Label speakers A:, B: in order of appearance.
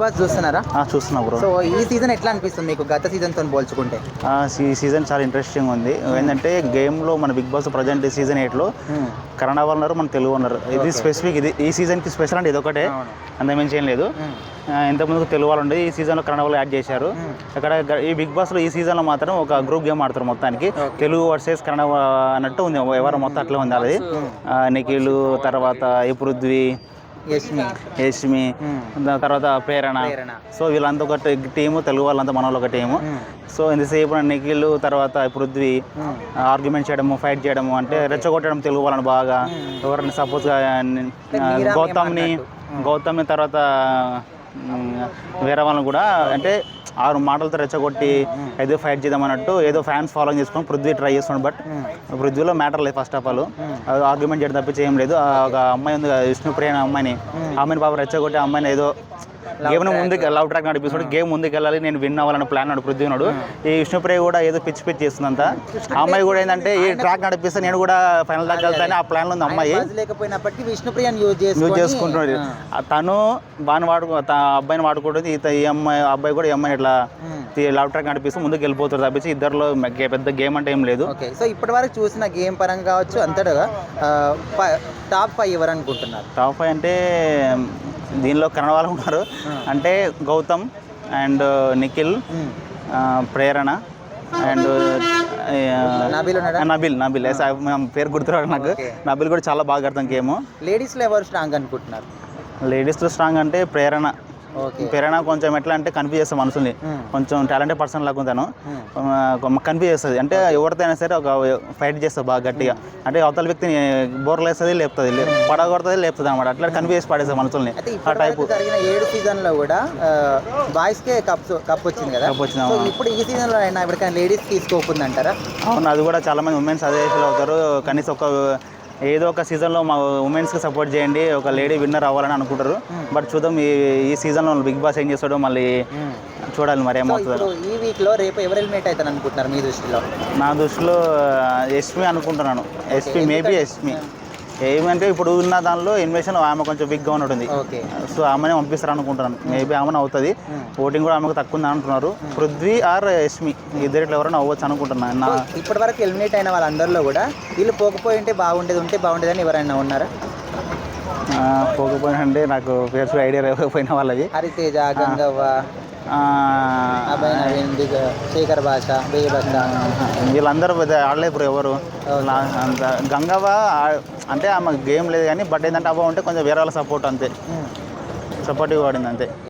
A: Boss చూస్తున్నారా?
B: చూస్తున్నా bro
A: so ఈ సీజన్ ఎట్లా అనిపిస్తుంది మీకు? గత సీజన్తో పోల్చుకుంటే.
B: ఈ సీజన్ చాలా ఇంట్రెస్టింగ్ ఉంది. ఏంటంటే గేమ్లో మన బిగ్ బాస్ ప్రజెంట్ సీజన్ ఎయిట్లో కన్నడ వాళ్ళు మన తెలుగు ఉన్నారు. ఇది స్పెసిఫిక్ ఇది ఈ సీజన్కి స్పెషల్ అంటే ఇది ఒకటే. అంతమించి ఏం లేదు. ఇంతకుముందు తెలుగు వాళ్ళు ఉండేది ఈ సీజన్లో కన్నడ వాళ్ళు యాడ్ చేశారు. అక్కడ ఈ బిగ్ బాస్లో ఈ సీజన్లో మాత్రం ఒక గ్రూప్ గేమ్ ఆడతారు మొత్తానికి. తెలుగు వర్సెస్ కన్నడ అన్నట్టు ఉంది. ఎవరు మొత్తం అట్లే ఉంది అది నిఖిల్ తర్వాత ఈ పృథ్వీ
A: యష్మి
B: యష్మి దాని తర్వాత ప్రేరణ. సో వీళ్ళంతా ఒక టీము తెలుగు వాళ్ళంతా మన ఒక టీము. సో ఇంతసేపు నిఖిల్ తర్వాత పృథ్వీ ఆర్గ్యుమెంట్ చేయడము ఫైట్ చేయడము అంటే రెచ్చగొట్టడం తెలుగు వాళ్ళని బాగా. ఎవరైనా సపోజ్గా గౌతమ్ని గౌతమ్ని తర్వాత వేరే వాళ్ళని కూడా అంటే ఆరు మాటలతో రెచ్చగొట్టి ఏదో ఫైట్ చేద్దాం అన్నట్టు ఏదో ఫ్యాన్స్ ఫాలో చేసుకొని పృథ్వీ ట్రై చేస్తున్నాడు. బట్ పృథ్వీలో మ్యాటర్ లేదు ఫస్ట్ ఆఫ్ ఆల్ ఆర్గ్యుమెంట్ చేయడం తప్పించి ఏం లేదు. ఆ ఒక అమ్మాయి ఉంది విష్ణుప్రియ అనే అమ్మాయిని. ఆ అమ్మాయిని పాప రెచ్చగొట్టి అమ్మాయిని ఏదో గేమ్ ముందుకు లవ్ ట్రాక్ నడిపిస్తున్నాడు గేమ్ ముందుకు వెళ్ళాలి. నేను విన్ అవ్వాలని ప్లాన్ నాడు పృథ్వీనుడు ఈ విష్ణుప్రియ కూడా ఏదో పిచ్చి పిచ్చి చేస్తుందంట. ఆ. అమ్మాయి కూడా ఏంటంటే ఈ ట్రాక్ నడిపిస్తే నేను కూడా ఫైనల్ దాకా వెళ్తాను ఆ ప్లాన్ ఉంది అమ్మాయి.
A: లేకపోయినప్పటికీ విష్ణుప్రియని యూజ్
B: చేసుకుంటున్నాడు. తను బాగా ఆ అబ్బాయిని వాడుకుంటుంది. ఈ అమ్మాయి అబ్బాయి కూడా ఈ అమ్మాయిని ఇట్లా లవ్ ట్రాక్ నడిపిస్తూ ముందుకు వెళ్ళిపోతారు తప్పించి ఇద్దరులో పెద్ద గేమ్ అంటే ఏం లేదు.
A: ఓకే సో ఇప్పటి వరకు చూసిన గేమ్ పరంగా కావచ్చు అంతటా టాప్ ఫైవ్ ఎవరు అనుకుంటున్నారు?
B: టాప్ ఫైవ్ అంటే దీనిలో కన్నడ వాళ్ళు ఉన్నారు అంటే గౌతమ్ అండ్ నిఖిల్ ఆ, ప్రేరణ అండ్
A: నబీల్?
B: నబిల్ నబిల్. ఎస్, ఆ పేరు గుర్తురాడు నాకు. నబిల్ కూడా చాలా బాగా ఆడతాం గేమ్.
A: లేడీస్లో ఎవరు స్ట్రాంగ్ అనుకుంటున్నారు?
B: లేడీస్లో స్ట్రాంగ్ అంటే ప్రేరణ. ప్రేరణ కొంచెం ఎట్లా అంటే కన్ఫ్యూజ్ చేస్తాం మనుషుల్ని. కొంచెం టాలెంటెడ్ పర్సన్ లాగా ఉంటాను. కన్ఫ్యూజ్ చేస్తుంది. అంటే ఎవరితో అయినా సరే ఒక ఫైట్ చేస్తుంది బాగా గట్టిగా. అంటే అవతల వ్యక్తిని బోర్లు వేస్తుంది లేపుతుంది. పడగొడుతుంది లేపుతుంది అనమాట అట్లా కన్ఫ్యూజ్ చేసి పడేస్తుంది మనుషుల్ని ఆ టైపు
A: జరిగిన ఏడు సీజన్లో కూడా బాయ్స్ కే కప్ కప్ వచ్చింది కదా?
B: Cup వచ్చింది.
A: ఇప్పుడు ఈ సీజన్లో అయినా ఇప్పటికైనా లేడీస్కి స్కోప్ ఉందంటారా?
B: అవును అది కూడా చాలా మంది ఉమెన్స్ అదే ఫీల్ అవుతారు. కనీసం ఒక ఏదో ఒక సీజన్లో మా ఉమెన్స్కి సపోర్ట్ చేయండి ఒక లేడీ విన్నర్ అవ్వాలని అనుకుంటారు. బట్ చూద్దాం ఈ ఈ సీజన్లో బిగ్ బాస్ ఏం చేస్తాడో మళ్ళీ చూడాలి మరి ఏమవుతుందో
A: ఈ వీక్లో రేపు ఎవరు ఎలిమినేట్ అవుతారు అనుకుంటున్నారు మీ దృష్టిలో?
B: నా దృష్టిలో ఎస్పీ అనుకుంటున్నాను. ఎస్పీ మేబీ ఎస్పీ ఏమంటే ఇప్పుడు ఉన్న దానిలో ఇన్వెషన్ ఆమె కొంచెం బిగ్గా ఉంటుంది
A: ఓకే.
B: సో ఆమెనే పంపిస్తారు అనుకుంటున్నాను. మేబీ ఆమెనే అవుతుంది ఓటింగ్ కూడా ఆమెకు తక్కువ ఉంది అంటున్నారు. పృథ్వీ ఆర్ యష్మి? ఇద్దరిట్లో ఎవరైనా అవ్వచ్చు అనుకుంటున్నాను నా
A: ఇప్పటి వరకు ఎలిమినేట్ అయిన వాళ్ళందరిలో కూడా వీళ్ళు పోకపోయి ఉంటే బాగుండేది ఉంటే బాగుండేదని ఎవరైనా ఉన్నారా?
B: పోకపోయినా అంటే నాకు పేర్స్ ఐడియా లేకపోయిన వాళ్ళది
A: హరితేజ గంగవ్వ అభయ్ నవీన్ శేఖర్ భాష
B: వీళ్ళందరూ ఆడలేదు ఇప్పుడు ఎవరు? అంత గంగవ్వ అంటే ఆమె గేమ్ లేదు కానీ బట్ ఏంటంటే అవ్వ ఉంటే కొంచెం వేరే వాళ్ళ సపోర్ట్ అంతే. సపోర్టివ్ పడింది అంతే.